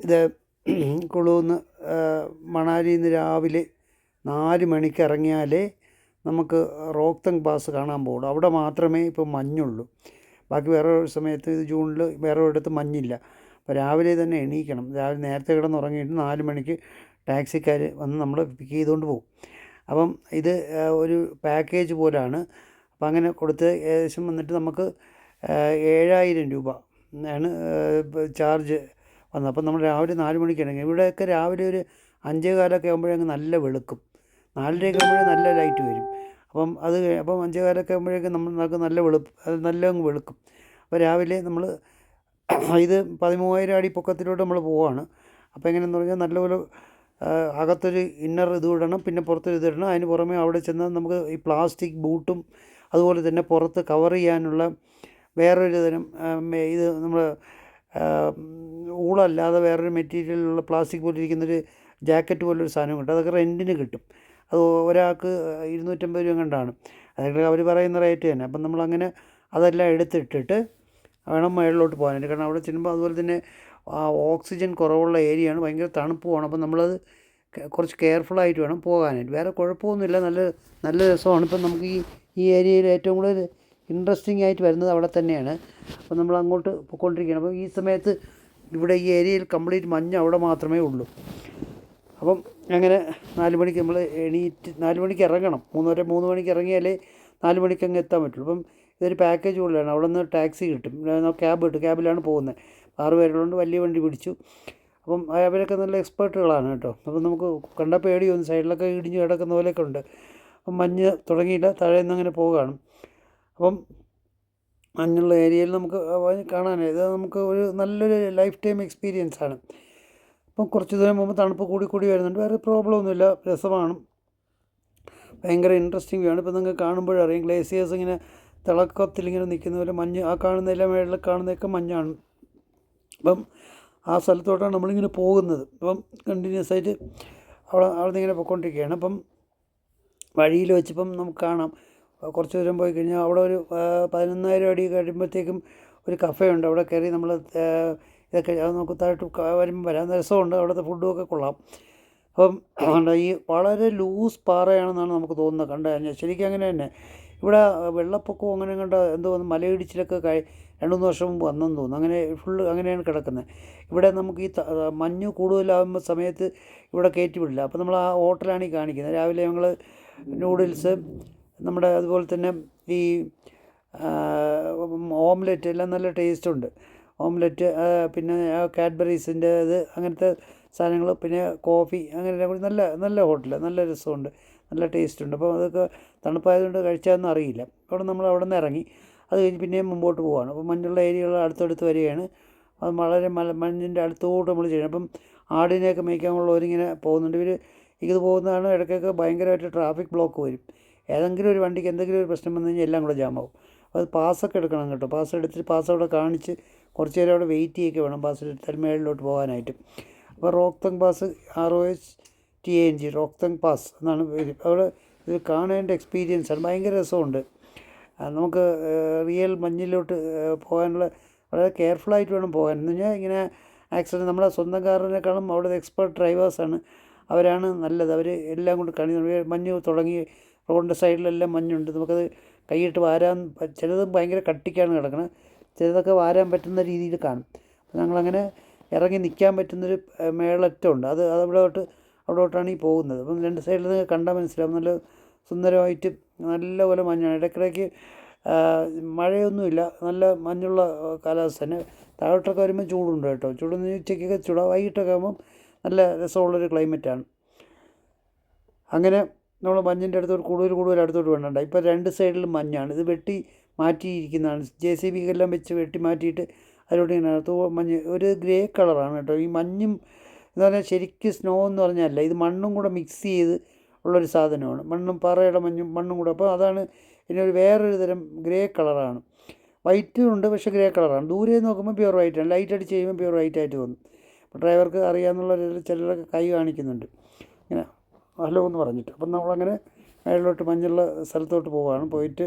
ഇത് കുളുന്ന് മണാലിയിൽ നിന്ന് രാവിലെ നാല് മണിക്ക് ഇറങ്ങിയാലേ നമുക്ക് റോക്തങ് പാസ് കാണാൻ പോകുള്ളൂ അവിടെ മാത്രമേ ഇപ്പോൾ മഞ്ഞുള്ളൂ. ബാക്കി വേറെ സമയത്ത് ഇത് ജൂണിൽ വേറെ ഒരിടത്ത് മഞ്ഞില്ല. അപ്പോൾ രാവിലെ തന്നെ എണീക്കണം. രാവിലെ നേരത്തെ കിടന്നുറങ്ങിയിട്ട് നാല് മണിക്ക് ടാക്സിക്കാർ വന്ന് നമ്മളെ പിക്ക് ചെയ്തുകൊണ്ട് പോകും അപ്പം ഇത് ഒരു പാക്കേജ് പോലാണ്. അപ്പം അങ്ങനെ കൊടുത്ത് ഏകദേശം വന്നിട്ട് നമുക്ക് ഏഴായിരം രൂപ ആണ് ചാർജ് വന്നത് അപ്പം നമ്മൾ രാവിലെ നാല് മണിക്ക് ഇറങ്ങി. ഇവിടെയൊക്കെ രാവിലെ ഒരു അഞ്ചേ കാലമൊക്കെ ആകുമ്പോഴേക്കും നല്ല വെളുക്കും. നാലരയൊക്കെ ആകുമ്പോഴേ നല്ല ലൈറ്റ് വരും. അപ്പം അത് അപ്പം അഞ്ചേ കാലമൊക്കെ ആകുമ്പോഴേക്കും നമുക്ക് നല്ല വെളുപ്പ് നല്ല അങ്ങ് വെളുക്കും. അപ്പോൾ രാവിലെ നമ്മൾ ഇത് പതിമൂവായിരം അടി പൊക്കത്തിലോട്ട് നമ്മൾ പോവാണ്. അപ്പോൾ എങ്ങനെയെന്ന് പറഞ്ഞാൽ നല്ലപോലെ അകത്തൊരു ഇന്നർ ഇത് ഇടണം പിന്നെ പുറത്തൊരു ഇത് ഇടണം. അതിന് പുറമെ അവിടെ ചെന്നാൽ നമുക്ക് ഈ പ്ലാസ്റ്റിക് ബൂട്ടും അതുപോലെ തന്നെ പുറത്ത് കവർ ചെയ്യാനുള്ള വേറൊരു തരം ഇത് നമ്മൾ ഊളല്ലാതെ വേറൊരു മെറ്റീരിയലുള്ള പ്ലാസ്റ്റിക് പോലെ ഇരിക്കുന്നൊരു ജാക്കറ്റ് പോലൊരു സാധനം കിട്ടും അതൊക്കെ റെന്റിന് കിട്ടും. അത് ഒരാൾക്ക് ഇരുന്നൂറ്റമ്പത് രൂപ കണ്ടാണ്. അതൊക്കെ അവർ പറയുന്ന റേറ്റ് തന്നെ. അപ്പം നമ്മളങ്ങനെ അതെല്ലാം എടുത്തിട്ടിട്ട് വേണം മുകളിലോട്ട് പോകാനായിട്ട്. കാരണം അവിടെ ചെല്ലുമ്പോൾ അതുപോലെ തന്നെ ഓക്സിജൻ കുറവുള്ള ഏരിയയാണ് ഭയങ്കര തണുപ്പുമാണ്. അപ്പം നമ്മളത് കുറച്ച് കെയർഫുള്ളായിട്ട് വേണം പോകാനായിട്ട്. വേറെ കുഴപ്പമൊന്നുമില്ല. നല്ല നല്ല രസമാണ്. ഇപ്പം നമുക്ക് ഈ ഈ ഏരിയയിൽ ഏറ്റവും കൂടുതൽ ഇൻട്രസ്റ്റിംഗ് ആയിട്ട് വരുന്നത് അവിടെ തന്നെയാണ്. അപ്പം നമ്മൾ അങ്ങോട്ട് പോയിക്കൊണ്ടിരിക്കുകയാണ്. അപ്പോൾ ഈ സമയത്ത് ഇവിടെ ഈ ഏരിയയിൽ കംപ്ലീറ്റ് മഞ്ഞ് അവിടെ മാത്രമേ ഉള്ളൂ. അപ്പം അങ്ങനെ നാല് മണിക്ക് നമ്മൾ എണീറ്റ് നാല് മണിക്ക് ഇറങ്ങണം. മൂന്നര മൂന്ന് മണിക്ക് ഇറങ്ങിയാലേ നാല് മണിക്ക് അങ്ങ് എത്താൻ പറ്റുള്ളൂ. അപ്പം ഇതൊരു പാക്കേജ് പോലെയാണ്. അവിടെ നിന്ന് ടാക്സി കിട്ടും. ക്യാബ് കിട്ടും. ക്യാബിലാണ് പോകുന്നത്. ആറ് പേരുള്ളതുകൊണ്ട് വലിയ വണ്ടി പിടിച്ചു. അപ്പം അവരൊക്കെ നല്ല എക്സ്പേർട്ടുകളാണ് കേട്ടോ. അപ്പം നമുക്ക് കണ്ട പേടിയൊന്നും സൈഡിലൊക്കെ ഇടിഞ്ഞ് കിടക്കുന്ന പോലെയൊക്കെ ഉണ്ട്. അപ്പം മഞ്ഞ് തുടങ്ങിയില്ല. താഴെ നിന്ന് അങ്ങനെ പോവുകയാണ്. അപ്പം മഞ്ഞുള്ള ഏരിയയിൽ നമുക്ക് കാണാൻ ഇത് നമുക്ക് ഒരു നല്ലൊരു ലൈഫ് ടൈം എക്സ്പീരിയൻസ് ആണ്. അപ്പം കുറച്ച് ദൂരം മുമ്പ് തണുപ്പ് കൂടി കൂടി വരുന്നുണ്ട്. വേറെ പ്രോബ്ലം ഒന്നുമില്ല. രസമാണ്. ഭയങ്കര ഇൻട്രസ്റ്റിംഗ് ആണ്. ഇപ്പം നിങ്ങൾക്ക് കാണുമ്പോഴറിയാം ഗ്ലേസിയേഴ്സ് ഇങ്ങനെ തിളക്കത്തിൽ ഇങ്ങനെ നിൽക്കുന്ന പോലെ മഞ്ഞ് ആ കാണുന്ന എല്ലാ മേളിൽ കാണുന്നതൊക്കെ മഞ്ഞാണ്. അപ്പം ആ സ്ഥലത്തോട്ടാണ് നമ്മളിങ്ങനെ പോകുന്നത്. അപ്പം കണ്ടിന്യൂസ് ആയിട്ട് അവിടെ അവിടെ നിന്ന് ഇങ്ങനെ പൊയ്ക്കൊണ്ടിരിക്കുകയാണ്. അപ്പം വഴിയിൽ വെച്ചിപ്പം നമുക്ക് കാണാം. കുറച്ച് ദൂരം പോയി കഴിഞ്ഞാൽ അവിടെ ഒരു പതിനൊന്നായിരം അടി കഴിയുമ്പോഴത്തേക്കും ഒരു കഫേ ഉണ്ട് അവിടെ കയറി നമ്മൾ ഇതൊക്കെ നമുക്ക് താഴോട്ട് വരുമ്പോൾ വരാൻ രസമുണ്ട്. അവിടുത്തെ ഫുഡും ഒക്കെ കൊള്ളാം. അപ്പം അതുകൊണ്ട് ഈ വളരെ ലൂസ് പാറയാണെന്നാണ് നമുക്ക് തോന്നുന്നത് കണ്ടു കഴിഞ്ഞാൽ. ശരിക്കും അങ്ങനെ തന്നെ. ഇവിടെ വെള്ളപ്പൊക്കവും അങ്ങനെ കണ്ട എന്തോ മലയിടിച്ചിലൊക്കെ കഴി രണ്ട് മൂന്ന് വർഷം മുമ്പ് വന്നെന്ന് തോന്നുന്നു. അങ്ങനെ ഫുള്ള് അങ്ങനെയാണ് കിടക്കുന്നത്. ഇവിടെ നമുക്ക് ഈ മഞ്ഞ് കൂടുതലാകുമ്പോൾ സമയത്ത് ഇവിടെ കയറ്റി വിടില്ല. അപ്പോൾ നമ്മൾ ആ ഹോട്ടലാണ് ഈ കാണിക്കുന്നത്. രാവിലെ ഞങ്ങൾ നൂഡിൽസ് നമ്മുടെ അതുപോലെ തന്നെ ഈ ഓംലെറ്റ് എല്ലാം നല്ല ടേസ്റ്റുണ്ട് ഓംലെറ്റ് പിന്നെ കാഡ്ബറീസിന്റെ ഇത് അങ്ങനത്തെ സാധനങ്ങൾ പിന്നെ കോഫി അങ്ങനെ കൂടി നല്ല നല്ല ഹോട്ടൽ നല്ല രസമുണ്ട് നല്ല ടേസ്റ്റ് ഉണ്ട്. അപ്പോൾ അതൊക്കെ തണുപ്പായതുകൊണ്ട് കഴിച്ചാന്നും അറിയില്ല. അവിടെ നമ്മൾ അവിടെ നിന്ന് ഇറങ്ങി അത് കഴിഞ്ഞ് പിന്നെയും മുമ്പോട്ട് പോവാണ്. അപ്പോൾ മഞ്ഞുള്ള ഏരിയകൾ അടുത്തടുത്ത് വരികയാണ്. അത് വളരെ മല മഞ്ഞിന്റെ അടുത്തോട്ട് നമ്മൾ ചെയ്യണം അപ്പം ആടിനെയൊക്കെ മേയ്ക്കാനുള്ളവരിങ്ങനെ പോകുന്നുണ്ട്. ഇവർ ഇത് പോകുന്നതാണ് ഇടയ്ക്കൊക്കെ ഭയങ്കരമായിട്ട് ട്രാഫിക് ബ്ലോക്ക് വരും. ഏതെങ്കിലും ഒരു വണ്ടിക്ക് എന്തെങ്കിലും ഒരു പ്രശ്നം വന്നു കഴിഞ്ഞാൽ എല്ലാം കൂടെ ജാമാവും. അത് പാസ്സൊക്കെ എടുക്കണം കേട്ടോ. പാസ് എടുത്തിട്ട് പാസ് അവിടെ കാണിച്ച് കുറച്ച് നേരം അവിടെ വെയിറ്റ് ചെയ്യൊക്കെ വേണം. പാസ് എടുത്താൽ മേളിലോട്ട് പോകാനായിട്ട്. അപ്പോൾ Rohtang pass R O H T N G Rohtang pass എന്നാണ് അവിടെ ഇത് കാണേണ്ട എക്സ്പീരിയൻസ് ആണ്. ഭയങ്കര രസമുണ്ട്. നമുക്ക് റിയൽ മഞ്ഞിലോട്ട് പോകാനുള്ള വളരെ കെയർഫുള്ളായിട്ട് വേണം പോകാൻ. എന്ന് പറഞ്ഞാൽ ഇങ്ങനെ ആക്സിഡന്റ് നമ്മളെ സ്വന്തം കാറിനേക്കാളും അവിടെ എക്സ്പേർട്ട് ഡ്രൈവേഴ്സാണ് അവരാണ് നല്ലത്. അവർ എല്ലാം കൊണ്ട് കണി മഞ്ഞ് തുടങ്ങി റോഡിന്റെ സൈഡിലെല്ലാം മഞ്ഞുണ്ട്. നമുക്കത് കൈയിട്ട് വാരാൻ ചിലത് ഭയങ്കര കട്ടിക്കാണ് കിടക്കുന്നത് ചിലതൊക്കെ വാരാൻ പറ്റുന്ന രീതിയിൽ കാണും. അപ്പോൾ ഞങ്ങളങ്ങനെ ഇറങ്ങി നിൽക്കാൻ പറ്റുന്നൊരു മേളറ്റമുണ്ട്. അത് അതവിടോട്ട് അവിടോട്ടാണ് ഈ പോകുന്നത്. അപ്പം രണ്ട് സൈഡിൽ നിന്ന് കണ്ടാൽ മനസ്സിലാവും. നല്ല സുന്ദരമായിട്ട് നല്ല നല്ലപോലെ മഞ്ഞാണ്. ഇടയ്ക്കിടയ്ക്ക് മഴയൊന്നുമില്ല. നല്ല മഞ്ഞുള്ള കാലാവസ്ഥ തന്നെ. താഴോട്ടൊക്കെ വരുമ്പോൾ ചൂടുണ്ട് കേട്ടോ. ചൂടെന്ന് ഉച്ചയ്ക്കൊക്കെ ചൂടാ. വൈകിട്ടൊക്കെ ആകുമ്പം നല്ല രസമുള്ളൊരു ക്ലൈമറ്റാണ്. അങ്ങനെ നമ്മൾ മഞ്ഞിന്റെ അടുത്തോട്ട് കൂടുതൽ കൂടുതൽ അടുത്തോട്ട് വേണ്ട ഇപ്പോൾ രണ്ട് സൈഡിലും മഞ്ഞാണ്. ഇത് വെട്ടി മാറ്റിയിരിക്കുന്നതാണ്. ജെ സി ബിക്കെല്ലാം വെച്ച് വെട്ടി മാറ്റിയിട്ട് അതിലോട്ട് ഇങ്ങനെ അകത്ത് മഞ്ഞ് ഒരു ഗ്രേ കളറാണ് കേട്ടോ. ഈ മഞ്ഞും എന്ന് പറഞ്ഞാൽ ശരിക്കും സ്നോ എന്ന് പറഞ്ഞല്ല. ഇത് മണ്ണും കൂടെ മിക്സ് ചെയ്ത് ഉള്ളൊരു സാധനമാണ്. മണ്ണും പാറയുടെ മഞ്ഞും മണ്ണും കൂടെ. അപ്പോൾ അതാണ് ഇതിനൊരു വേറൊരു തരം ഗ്രേ കളറാണ്. വൈറ്റും ഉണ്ട് പക്ഷേ ഗ്രേ കളറാണ്. ദൂരെ നോക്കുമ്പോൾ പ്യുവർ വൈറ്റാണ്. ലൈറ്റ് അടിച്ച് കഴിയുമ്പോൾ പ്യുവർ വൈറ്റ് ആയിട്ട് തോന്നും. ഡ്രൈവർക്ക് അറിയാമെന്നുള്ള ചിലരൊക്കെ കൈ കാണിക്കുന്നുണ്ട്. ഇങ്ങനെ. ഹലോ എന്ന് പറഞ്ഞിട്ട്. അപ്പം നമ്മളങ്ങനെ മേളിലോട്ട് മഞ്ഞുള്ള സ്ഥലത്തോട്ട് പോവുകയാണ് പോയിട്ട്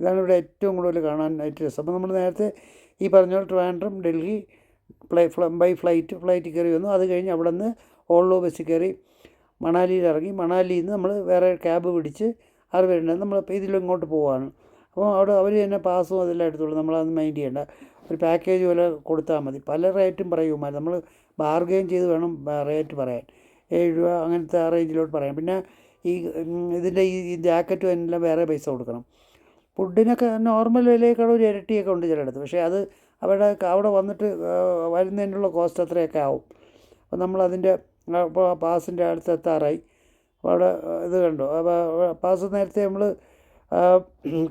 ഇതാണ് ഇവിടെ ഏറ്റവും കൂടുതൽ കാണാനായിട്ട് രസം. അപ്പോൾ നമ്മൾ നേരത്തെ ഈ പറഞ്ഞ പോലെ Trivandrum Delhi fly by flight flight കയറി വന്നു. അത് കഴിഞ്ഞ് അവിടെ നിന്ന് ഓൾഡോ ബസ്സിൽ കയറി മണാലിയിൽ ഇറങ്ങി. മണാലിയിൽ നിന്ന് നമ്മൾ വേറെ ക്യാബ് പിടിച്ച് ആറ് പേരുണ്ട് നമ്മൾ ഇതിലും ഇങ്ങോട്ട് പോവുകയാണ് അപ്പോൾ അവിടെ അവർ തന്നെ പാസ്സും അതെല്ലാം എടുത്തോളൂ. നമ്മളത് മൈൻഡ് ചെയ്യേണ്ട. ഒരു പാക്കേജ് പോലെ കൊടുത്താൽ മതി. പല റേറ്റും പറയുമായിരുന്നു നമ്മൾ ബാർഗെയിൻ ചെയ്ത് വേണം റേറ്റ് പറയാൻ. ഏഴ് രൂപ അങ്ങനത്തെ ആ റേഞ്ചിലോട്ട് പറയാം. പിന്നെ ഈ ഇതിന്റെ ഈ ജാക്കറ്റും എല്ലാം വേറെ പൈസ കൊടുക്കണം. ഫുഡിനൊക്കെ നോർമൽ വിലയേക്കാളും ഒരു ഇരട്ടിയൊക്കെ ഉണ്ട് ചിലയിടത്ത്. പക്ഷേ അത് അവിടെ അവിടെ വന്നിട്ട് വരുന്നതിനുള്ള കോസ്റ്റ് അത്രയൊക്കെ ആവും. അപ്പോൾ നമ്മളതിന്റെ അപ്പോൾ പാസിന്റെ അടുത്ത് എത്താറായി. അവിടെ ഇത് കണ്ടു. അപ്പോൾ പാസ് നേരത്തെ നമ്മൾ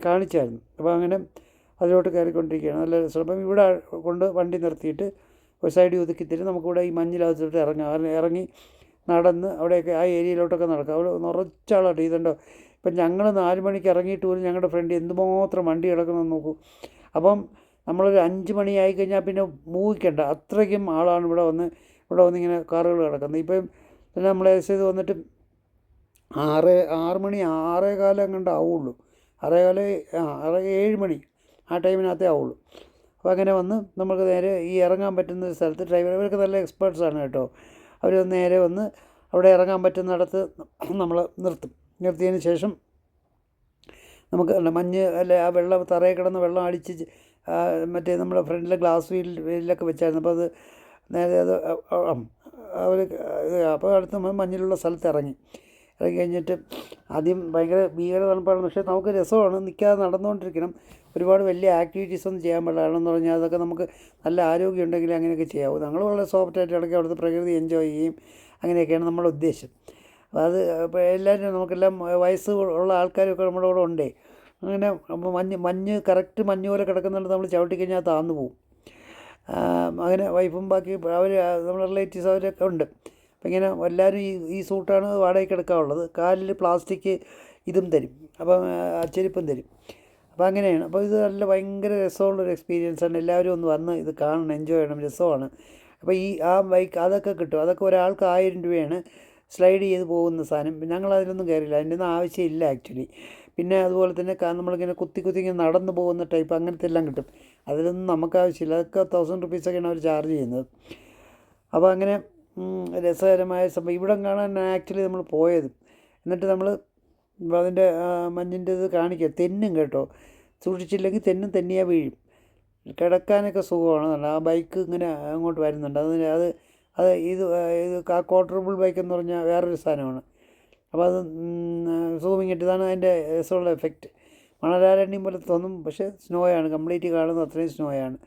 കാണിച്ചായിരുന്നു. അപ്പോൾ അങ്ങനെ അതിലോട്ട് കയറിക്കൊണ്ടിരിക്കുകയാണ്. നല്ല ശ്രമം. ഇവിടെ കൊണ്ട് വണ്ടി നിർത്തിയിട്ട് ഒരു സൈഡ് ഒതുക്കി തരും. നമുക്കിവിടെ ഈ മഞ്ഞിലകത്തോട്ട് ഇറങ്ങാം. ഇറങ്ങി നടന്ന് അവിടെയൊക്കെ ആ ഏരിയയിലോട്ടൊക്കെ നടക്കുക. അവിടെ നിറച്ചാളാട്ടെ. ഇതുണ്ടോ? ഇപ്പം ഞങ്ങൾ നാല് മണിക്ക് ഇറങ്ങിയിട്ട് പോലും ഞങ്ങളുടെ ഫ്രണ്ട് എന്തുമാത്രം വണ്ടി കിടക്കണമെന്ന് നോക്കൂ. അപ്പം നമ്മളൊരു അഞ്ച് മണിയായി കഴിഞ്ഞാൽ പിന്നെ മൂവിക്കണ്ട അത്രയ്ക്കും ആളാണ് ഇവിടെ വന്ന് ഇവിടെ വന്നിങ്ങനെ കാറുകൾ കിടക്കുന്നത്. ഇപ്പം പിന്നെ നമ്മൾ ചെയ്ത് വന്നിട്ട് ആറ് ആറ് മണി ആറേ കാലം അങ്ങോട്ട് ആവുള്ളൂ. ആറേ കാലം ആറ് ഏഴ് മണി ആ ടൈമിനകത്തേ ആവുള്ളൂ. അപ്പോൾ അങ്ങനെ വന്ന് നമുക്ക് നേരെ ഈ ഇറങ്ങാൻ പറ്റുന്ന സ്ഥലത്ത് ഡ്രൈവർ ഇവർക്ക് നല്ല എക്സ്പേർട്സാണ് കേട്ടോ. അവർ നേരെ വന്ന് അവിടെ ഇറങ്ങാൻ പറ്റുന്നിടത്ത് നമ്മൾ നിർത്തും. നിർത്തിയതിന് ശേഷം നമുക്ക് മഞ്ഞ് അല്ലെ ആ വെള്ളം തറയിൽ കിടന്ന് വെള്ളം അടിച്ച് മറ്റേ നമ്മുടെ ഫ്രണ്ടിലെ ഗ്ലാസ് വീൽ വീലിലൊക്കെ വെച്ചായിരുന്നു. അപ്പോൾ അത് നേരെ അത് അവർ അപ്പോൾ അടുത്ത് മഞ്ഞിലുള്ള സ്ഥലത്ത് ഇറങ്ങി. ഇറങ്ങി കഴിഞ്ഞിട്ട് ആദ്യം ഭയങ്കര ഭീകര തണുപ്പാണ്. പക്ഷേ നമുക്ക് രസമാണ്. നിൽക്കാതെ നടന്നുകൊണ്ടിരിക്കണം. ഒരുപാട് വലിയ ആക്ടിവിറ്റീസ് ഒന്നും ചെയ്യാൻ പാടില്ല. കാരണം എന്ന് പറഞ്ഞാൽ അതൊക്കെ നമുക്ക് നല്ല ആരോഗ്യം ഉണ്ടെങ്കിൽ അങ്ങനെയൊക്കെ ചെയ്യാവൂ. ഞങ്ങൾ വളരെ സോഫ്റ്റായിട്ട് ഇടയ്ക്ക് അവിടുത്തെ പ്രകൃതി എൻജോയ് ചെയ്യും. അങ്ങനെയൊക്കെയാണ് നമ്മുടെ ഉദ്ദേശം. അപ്പോൾ അത് എല്ലാവരും നമുക്കെല്ലാം വയസ്സ് ഉള്ള ആൾക്കാരൊക്കെ നമ്മുടെ കൂടെ ഉണ്ടേ. അങ്ങനെ മഞ്ഞ് മഞ്ഞ് കറക്റ്റ് മഞ്ഞ് പോലെ കിടക്കുന്നുണ്ട് നമ്മൾ ചവിട്ടി കഴിഞ്ഞാൽ താന്നു പോവും. അങ്ങനെ വൈഫും ബാക്കി അവർ നമ്മുടെ റിലേറ്റീവ്സ് അവരൊക്കെ ഉണ്ട്. അപ്പം ഇങ്ങനെ എല്ലാവരും ഈ ഈ സൂട്ടാണ് വാടകയ്ക്ക് എടുക്കാനുള്ളത്. കാലിൽ പ്ലാസ്റ്റിക് ഇതും തരും. അപ്പം അച്ചരിപ്പും തരും. അപ്പോൾ അങ്ങനെയാണ്. അപ്പോൾ ഇത് നല്ല ഭയങ്കര രസമുള്ളൊരു എക്സ്പീരിയൻസ് ആണ്. എല്ലാവരും ഒന്ന് വന്ന് ഇത് കാണണം എൻജോയ് ചെയ്യണം. രസമാണ്. അപ്പോൾ ഈ ആ ബൈക്ക് അതൊക്കെ കിട്ടും. അതൊക്കെ ഒരാൾക്ക് ആയിരം രൂപയാണ് സ്ലൈഡ് ചെയ്ത് പോകുന്ന സാധനം. ഞങ്ങൾ അതിലൊന്നും കയറില്ല അതിന്റെ ഒന്നും ആവശ്യമില്ല ആക്ച്വലി പിന്നെ അതുപോലെ തന്നെ നമ്മളിങ്ങനെ കുത്തി കുത്തി ഇങ്ങനെ നടന്നു പോകുന്ന ടൈപ്പ് അങ്ങനത്തെ എല്ലാം കിട്ടും. അതിലൊന്നും നമുക്ക് ആവശ്യമില്ല. അതൊക്കെ തൗസൻഡ് റുപ്പീസൊക്കെയാണ് അവർ ചാർജ് ചെയ്യുന്നത്. അപ്പോൾ അങ്ങനെ രസകരമായ സംഭവം ഇവിടം കാണാൻ ആക്ച്വലി നമ്മൾ പോയത്. എന്നിട്ട് നമ്മൾ അതിന്റെ മഞ്ഞിന്റെ ഇത് കാണിക്കുക തെന്നും കേട്ടോ. സൂക്ഷിച്ചില്ലെങ്കിൽ തെന്നും തെന്നിയാൽ വീഴും. കിടക്കാനൊക്കെ സുഖമാണ്. ആ ബൈക്ക് ഇങ്ങനെ അങ്ങോട്ട് വരുന്നുണ്ട്. അതിന് അത് അത് ഇത് ഇത് ആ ക്വാർട്ടറബിൾ ബൈക്ക് എന്ന് പറഞ്ഞാൽ വേറൊരു സാധനമാണ്. അപ്പോൾ അത് സൂമിങ് ഇട്ട് ഇതാണ് അതിന്റെ രസമുള്ള എഫക്റ്റ് മണലാരണ്യം പോലെ തോന്നും പക്ഷേ സ്നോയാണ് കംപ്ലീറ്റ് കാണുന്നത് അത്രയും സ്നോയാണ്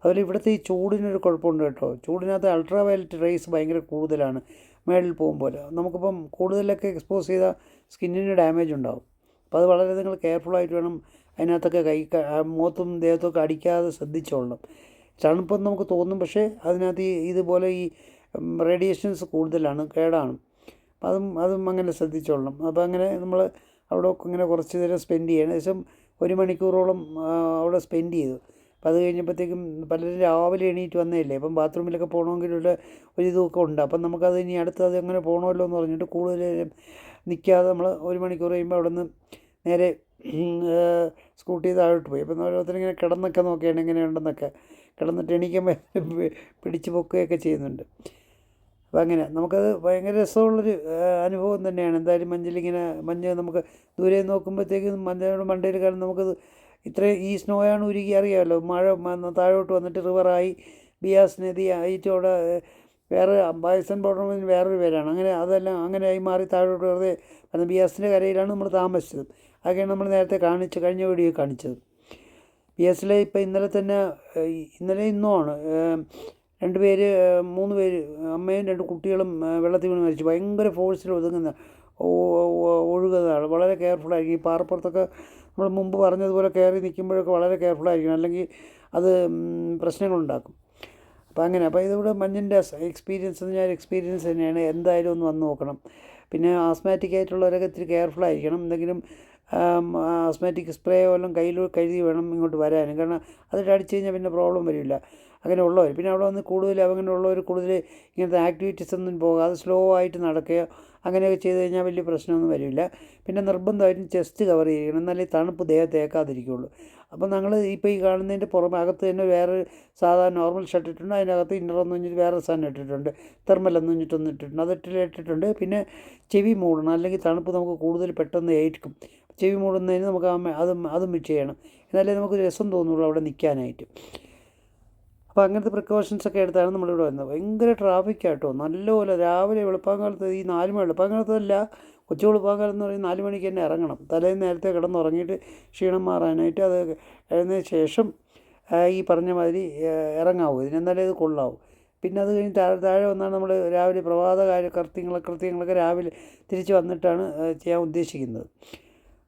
അതുപോലെ ഇവിടുത്തെ ഈ ചൂടിനൊരു കുഴപ്പമുണ്ട് കേട്ടോ. ചൂടിനകത്ത് അൾട്രാ വയലറ്റ് റേസ് ഭയങ്കര കൂടുതലാണ് മേളിൽ പോകുമ്പോൾ. നമുക്കിപ്പം കൂടുതലൊക്കെ എക്സ്പോസ് ചെയ്താൽ സ്കിന്നിന് ഡാമേജ് ഉണ്ടാവും. അപ്പോൾ അത് വളരെ നിങ്ങൾ കെയർഫുള്ളായിട്ട് വേണം അതിനകത്തൊക്കെ കൈ മുഖത്തും ദേഹത്തൊക്കെ അടിക്കാതെ ശ്രദ്ധിച്ചോളണം. തണുപ്പെന്ന് നമുക്ക് തോന്നും പക്ഷേ അതിനകത്ത് ഈ ഇതുപോലെ ഈ റേഡിയേഷൻസ് കൂടുതലാണ് കേടാണ്. അതും അതും അങ്ങനെ ശ്രദ്ധിച്ചോളണം. അപ്പോൾ അങ്ങനെ നമ്മൾ അവിടെ ഇങ്ങനെ കുറച്ച് നേരം സ്പെൻഡ് ചെയ്യണം. ഏകദേശം ഒരു മണിക്കൂറോളം അവിടെ സ്പെൻഡ് ചെയ്തു. അപ്പം അത് കഴിഞ്ഞപ്പോഴത്തേക്കും പലരും രാവിലെ എണീറ്റ് വന്നതല്ലേ അപ്പം ബാത്റൂമിലൊക്കെ പോകണമെങ്കിലുള്ള ഒരു ഇതൊക്കെ ഉണ്ട്. അപ്പം നമുക്കത് ഇനി അടുത്ത് അത് എങ്ങനെ പോകണമല്ലോ എന്ന് പറഞ്ഞിട്ട് കൂടുതൽ നിൽക്കാതെ നമ്മൾ ഒരു മണിക്കൂർ കഴിയുമ്പോൾ അവിടെ നിന്ന് നേരെ സ്കൂട്ടി താഴോട്ട് പോയി. അപ്പം ഓരോരുത്തരിങ്ങനെ കിടന്നൊക്കെ നോക്കിയാണ് എങ്ങനെയുണ്ടെന്നൊക്കെ കിടന്നിട്ട് എണീക്കുമ്പോൾ പിടിച്ച് പൊക്കുകയൊക്കെ ചെയ്യുന്നുണ്ട്. അപ്പം അങ്ങനെ നമുക്കത് ഭയങ്കര രസമുള്ളൊരു അനുഭവം തന്നെയാണ്. എന്തായാലും മഞ്ഞിലിങ്ങനെ മഞ്ഞ് നമുക്ക് ദൂരെ നോക്കുമ്പോഴത്തേക്കും മഞ്ഞയുടെ മണ്ടയിൽ കാരണം നമുക്കത് ഇത്ര ഈ സ്നോയാണ് ഉരുകി അറിയാമല്ലോ മഴ താഴോട്ട് വന്നിട്ട് റിവറായി. ബിയാസ് നദി ആയിട്ട് അവിടെ വേറെ ബൈസൺ ബോർഡറിന് വേറൊരു പേരാണ്. അങ്ങനെ അതെല്ലാം അങ്ങനെ ആയി മാറി താഴോട്ട് വെറുതെ കാരണം ബിയാസിന്റെ കരയിലാണ് നമ്മൾ താമസിച്ചത്. അതൊക്കെയാണ് നമ്മൾ നേരത്തെ കാണിച്ച് കഴിഞ്ഞ വീഡിയോ കാണിച്ചത്. ബി എസിലെ ഇപ്പം ഇന്നലെ തന്നെ ഇന്നലെ ഇന്നുമാണ് രണ്ട് പേര് മൂന്ന് പേര് അമ്മയും രണ്ട് കുട്ടികളും വെള്ളത്തിൽ വീണ് മരിച്ചു. ഭയങ്കര ഫോഴ്സിൽ ഒതുങ്ങുന്ന ഒഴുകുന്നതാണ്. വളരെ കെയർഫുള്ളായിരിക്കും. ഈ പാറപ്പുറത്തൊക്കെ നമ്മൾ മുമ്പ് പറഞ്ഞതുപോലെ കയറി നിൽക്കുമ്പോഴൊക്കെ വളരെ കെയർഫുള്ളായിരിക്കണം അല്ലെങ്കിൽ അത് പ്രശ്നങ്ങളുണ്ടാക്കും. അപ്പോൾ അങ്ങനെ അപ്പോൾ ഇതിവിടെ മഞ്ഞിന്റെ എക്സ്പീരിയൻസ് എന്ന് ഞാൻ എക്സ്പീരിയൻസ് തന്നെയാണ്. എന്തായാലും ഒന്ന് വന്ന് നോക്കണം. പിന്നെ ആസ്മാറ്റിക് ആയിട്ടുള്ളവരൊക്കെ ഇത്തിരി കെയർഫുൾ ആയിരിക്കണം. എന്തെങ്കിലും ആസ്മാറ്റിക് സ്പ്രേ വല്ലതും കയ്യിൽ കഴുകി വേണം ഇങ്ങോട്ട് വരാനും. കാരണം അതിട്ട് അടിച്ചു കഴിഞ്ഞാൽ പിന്നെ പ്രോബ്ലം വരില്ല. അങ്ങനെ ഉള്ളവർ പിന്നെ അവിടെ വന്ന് കൂടുതൽ അങ്ങനെയുള്ളവർ കൂടുതൽ ഇങ്ങനത്തെ ആക്ടിവിറ്റീസ് ഒന്നും പോകാതെ സ്ലോ ആയിട്ട് നടക്കുകയോ അങ്ങനെയൊക്കെ ചെയ്ത് കഴിഞ്ഞാൽ വലിയ പ്രശ്നമൊന്നും വരില്ല. പിന്നെ നിർബന്ധമായിട്ടും ചെസ്റ്റ് കവർ ചെയ്യണം. എന്നാലേ തണുപ്പ് ദേഹത്ത് ഏക്കാതിരിക്കുകയുള്ളൂ അപ്പോൾ ഞങ്ങൾ ഇപ്പോൾ ഈ കാണുന്നതിന്റെ പുറമെ അകത്ത് തന്നെ വേറെ സാധാരണ നോർമൽ ഷർട്ട് ഇട്ടിട്ടുണ്ട്. അതിനകത്ത് ഇന്നറെന്ന് പറഞ്ഞിട്ട് വേറെ സാധനം ഇട്ടിട്ടുണ്ട്. തെർമൽ എന്ന് പറഞ്ഞിട്ടൊന്ന് ഇട്ടിട്ടുണ്ട്. അത് ഇട്ടിട്ട് ഇട്ടിട്ടുണ്ട്. പിന്നെ ചെവി മൂടണം. അല്ലെങ്കിൽ തണുപ്പ് നമുക്ക് കൂടുതൽ പെട്ടെന്ന് ഏൽക്കും. ചെവി മൂടുന്നതിന് നമുക്ക് അത് അതും ചെയ്യണം. എന്നാലേ നമുക്ക് രസം തോന്നുള്ളൂ അവിടെ നിൽക്കാനായിട്ട്. അപ്പോൾ അങ്ങനത്തെ പ്രിക്കോഷൻസ് ഒക്കെ എടുത്താണ് നമ്മളിവിടെ വരുന്നത്. ഭയങ്കര ട്രാഫിക് ആട്ടോ. നല്ലപോലെ രാവിലെ വെളുപ്പാങ്കാലത്ത് ഈ നാല് മണി വെളുപ്പാങ്കാലത്തല്ല കൊച്ചു വെളുപ്പാങ്കാലം എന്ന് പറയുന്നത് നാല് മണിക്ക് തന്നെ ഇറങ്ങണം. തലേന്ന് നേരത്തെ കിടന്നുറങ്ങിയിട്ട് ക്ഷീണം മാറാനായിട്ട് അത് എഴുന്നതിന് ശേഷം ഈ പറഞ്ഞ മാതിരി ഇറങ്ങാവൂ. ഇതിനെന്നാലേ ഇത് കൊള്ളാവും. പിന്നെ അത് കഴിഞ്ഞ് താഴെ താഴെ വന്നാണ് നമ്മൾ രാവിലെ പ്രഭാത കാര്യ കൃത്യങ്ങളൊക്കെ കൃത്യങ്ങളൊക്കെ രാവിലെ തിരിച്ച് വന്നിട്ടാണ് ചെയ്യാൻ ഉദ്ദേശിക്കുന്നത്.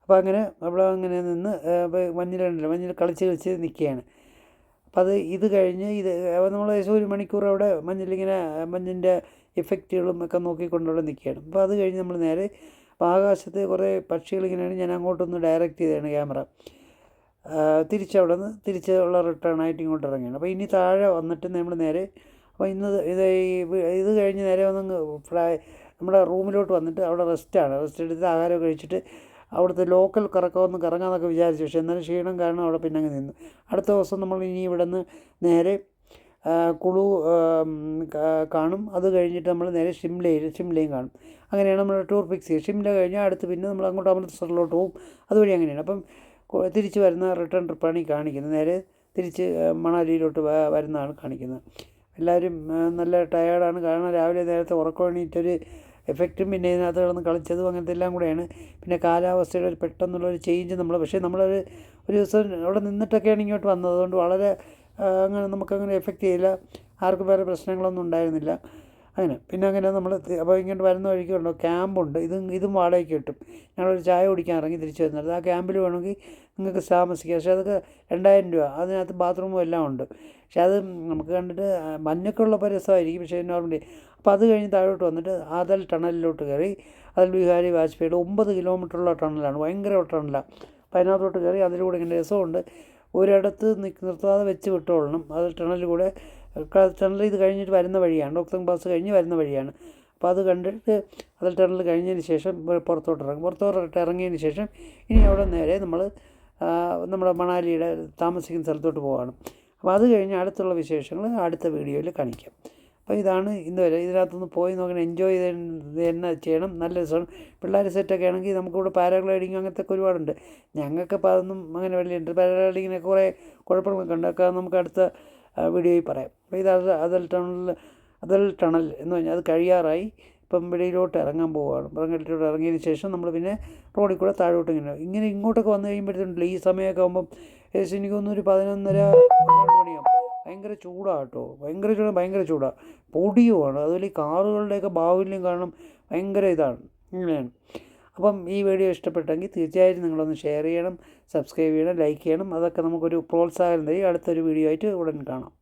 അപ്പോൾ അങ്ങനെ അവിടെ അങ്ങനെ നിന്ന് മഞ്ഞിലുണ്ടല്ലോ മഞ്ഞിൽ കളിച്ച് കളിച്ച് നിൽക്കുകയാണ്. അപ്പം അത് ഇത് കഴിഞ്ഞ് ഇത് നമ്മൾ ഏകദേശം ഒരു മണിക്കൂർ അവിടെ മഞ്ഞിലിങ്ങനെ മഞ്ഞിന്റെ ഇഫക്റ്റുകളും ഒക്കെ നോക്കിക്കൊണ്ടവിടെ നിൽക്കുകയാണ്. അപ്പോൾ അത് കഴിഞ്ഞ് നമ്മൾ നേരെ അപ്പോൾ ആകാശത്ത് കുറേ പക്ഷികളിങ്ങനെയാണ് ഞാൻ അങ്ങോട്ടൊന്ന് ഡയറക്റ്റ് ചെയ്തതാണ് ക്യാമറ. തിരിച്ചവിടെ നിന്ന് തിരിച്ചുള്ള റിട്ടേൺ ആയിട്ട് ഇങ്ങോട്ട് ഇറങ്ങിയാണ്. അപ്പോൾ ഇനി താഴെ വന്നിട്ട് നമ്മൾ നേരെ അപ്പോൾ ഇന്ന് ഇത് ഇത് കഴിഞ്ഞ് നേരെ ഫ്ലൈ നമ്മുടെ റൂമിലോട്ട് വന്നിട്ട് അവിടെ റെസ്റ്റാണ് റെസ്റ്റ് എടുത്ത് ആഹാരം കഴിച്ചിട്ട് അവിടുത്തെ ലോക്കൽ കറക്കമൊന്ന് കറങ്ങാമെന്നൊക്കെ വിചാരിച്ചു. പക്ഷേ എന്നാലും ക്ഷീണം കാരണം അവിടെ പിന്നെ അങ്ങ് നിന്നു. അടുത്ത ദിവസം നമ്മൾ ഇനി ഇവിടെ നിന്ന് നേരെ കുളു കാണും. അത് കഴിഞ്ഞിട്ട് നമ്മൾ നേരെ ഷിംലയിൽ ഷിംലയും കാണും. അങ്ങനെയാണ് നമ്മുടെ ടൂർ ഫിക്സ് ചെയ്യുക. ഷിംല കഴിഞ്ഞാൽ അടുത്ത് പിന്നെ നമ്മൾ അങ്ങോട്ട് അമൃത്സറിലോട്ട് പോകും. അതുവഴി അങ്ങനെയാണ്. അപ്പം തിരിച്ച് വരുന്ന റിട്ടേൺ ട്രിപ്പാണ് ഈ കാണിക്കുന്നത്. നേരെ തിരിച്ച് മണാലിയിലോട്ട് വരുന്നതാണ് കാണിക്കുന്നത്. എല്ലാവരും നല്ല ടയേർഡാണ് കാരണം രാവിലെ നേരത്തെ ഉറക്കം എണീറ്റൊരു എഫക്റ്റും പിന്നെ ഇതിനകത്ത് കിടന്ന് കളിച്ചതും അങ്ങനത്തെ എല്ലാം കൂടെയാണ്. പിന്നെ കാലാവസ്ഥയുടെ ഒരു പെട്ടെന്നുള്ളൊരു ചേഞ്ച് നമ്മൾ പക്ഷേ നമ്മളൊരു ഒരു ദിവസം അവിടെ നിന്നിട്ടൊക്കെയാണ് ഇങ്ങോട്ട് വന്നത്. അതുകൊണ്ട് വളരെ അങ്ങനെ നമുക്കങ്ങനെ എഫക്റ്റ് ചെയ്യില്ല. ആർക്കും വേറെ പ്രശ്നങ്ങളൊന്നും ഉണ്ടായിരുന്നില്ല. അങ്ങനെ പിന്നെ അങ്ങനെ നമ്മൾ അപ്പോൾ ഇങ്ങോട്ട് വരുന്ന വഴിക്ക് ഉണ്ടോ ക്യാമ്പുണ്ട്. ഇതും ഇതും വാടകയ്ക്ക് കിട്ടും. ഞങ്ങളൊരു ചായ കുടിക്കാൻ ഇറങ്ങി തിരിച്ചു വരുന്നത് ആ ക്യാമ്പിൽ വേണമെങ്കിൽ നിങ്ങൾക്ക് താമസിക്കാം. പക്ഷേ അതൊക്കെ രണ്ടായിരം രൂപ. അതിനകത്ത് ബാത്റൂമും എല്ലാം ഉണ്ട്. പക്ഷേ അത് നമുക്ക് കണ്ടിട്ട് മഞ്ഞൊക്കെ ഉള്ളപ്പോൾ രസമായിരിക്കും. പക്ഷേ നോർമലി അപ്പോൾ അത് കഴിഞ്ഞ് താഴോട്ട് വന്നിട്ട് അതൽ ടണലിലോട്ട് കയറി അതൽ ബിഹാരി വാജ്പേയിയുടെ ഒമ്പത് കിലോമീറ്ററുള്ള ടണലാണ്. ഭയങ്കര ടണലാണ്. അപ്പോൾ അതിനകത്തോട്ട് കയറി അതിലൂടെ ഇങ്ങനെ രസമുണ്ട്. ഒരിടത്ത് നിർത്താതെ വെച്ച് വിട്ടോളണം. അത് ടണലിലൂടെ ടണൽ ഇത് കഴിഞ്ഞിട്ട് വരുന്ന വഴിയാണ്. ഡോക്ടർ ബസ് കഴിഞ്ഞ് വരുന്ന വഴിയാണ്. അപ്പോൾ അത് കണ്ടിട്ട് അതിൽ ടണൽ കഴിഞ്ഞതിന് ശേഷം പുറത്തോട്ട് ഇറങ്ങും. പുറത്തോട്ട് ഇറങ്ങിയതിന് ശേഷം ഇനി അവിടെ നേരെ നമ്മൾ നമ്മുടെ മണാലിയുടെ താമസിക്കുന്ന സ്ഥലത്തോട്ട് പോവാണ്. അപ്പോൾ അത് കഴിഞ്ഞ് അടുത്തുള്ള വിശേഷങ്ങൾ അടുത്ത വീഡിയോയിൽ കാണിക്കാം. അപ്പോൾ ഇതാണ് ഇന്ന് വരെ ഇതിനകത്തുനിന്ന് പോയി നോക്കണം എൻജോയ് ചെയ്ത് തന്നെ ചെയ്യണം. നല്ല രസമാണ്. പിള്ളേർ സെറ്റൊക്കെ ആണെങ്കിൽ നമുക്കിവിടെ പാരാഗ്ലൈഡിങ് അങ്ങനത്തെ ഒക്കെ ഒരുപാടുണ്ട്. ഞങ്ങൾക്ക് അപ്പോൾ അതൊന്നും അങ്ങനെ വലിയ ഉണ്ട് പാരാഗ്ലൈഡിങ്ങിനൊക്കെ കുറേ കുഴപ്പങ്ങളൊക്കെ ഉണ്ട്. അതൊക്കെ നമുക്ക് അടുത്ത വീഡിയോയിൽ പറയാം. അപ്പോൾ ഇത് അത് അതൽ ടണൽ അതൽ ടണൽ എന്ന് പറഞ്ഞാൽ അത് കഴിയാറായി. ഇപ്പം വെളിയിലോട്ട് ഇറങ്ങാൻ പോവുകയാണ്. ഇറങ്ങിയിലോട്ട് ഇറങ്ങിയതിന് ശേഷം നമ്മൾ പിന്നെ റോഡിൽ കൂടെ താഴോട്ട് ഇങ്ങനെ ഇങ്ങനെ ഇങ്ങോട്ടൊക്കെ വന്നു കഴിയുമ്പോഴത്തേണ്ടല്ലോ ഈ സമയമൊക്കെ ആകുമ്പം ഏകദേശം എനിക്ക് തോന്നുന്നു ഒരു പതിനൊന്നര പന്ത്രണ്ട് മണിയാകും ഭയങ്കര ചൂടാണ് കേട്ടോ. ഭയങ്കര ചൂടാണ് ഭയങ്കര ചൂടാണ് പൊടിയുമാണ്. അതുപോലെ ഈ കാറുകളുടെയൊക്കെ ബാഹുല്യം കാരണം ഭയങ്കര ഇതാണ്. ഇങ്ങനെയാണ്. അപ്പം ഈ വീഡിയോ ഇഷ്ടപ്പെട്ടെങ്കിൽ തീർച്ചയായിട്ടും നിങ്ങളൊന്ന് ഷെയർ ചെയ്യണം സബ്സ്ക്രൈബ് ചെയ്യണം ലൈക്ക് ചെയ്യണം. അതൊക്കെ നമുക്കൊരു പ്രോത്സാഹനം തരും. അടുത്തൊരു വീഡിയോ ആയിട്ട് ഉടൻ കാണാം.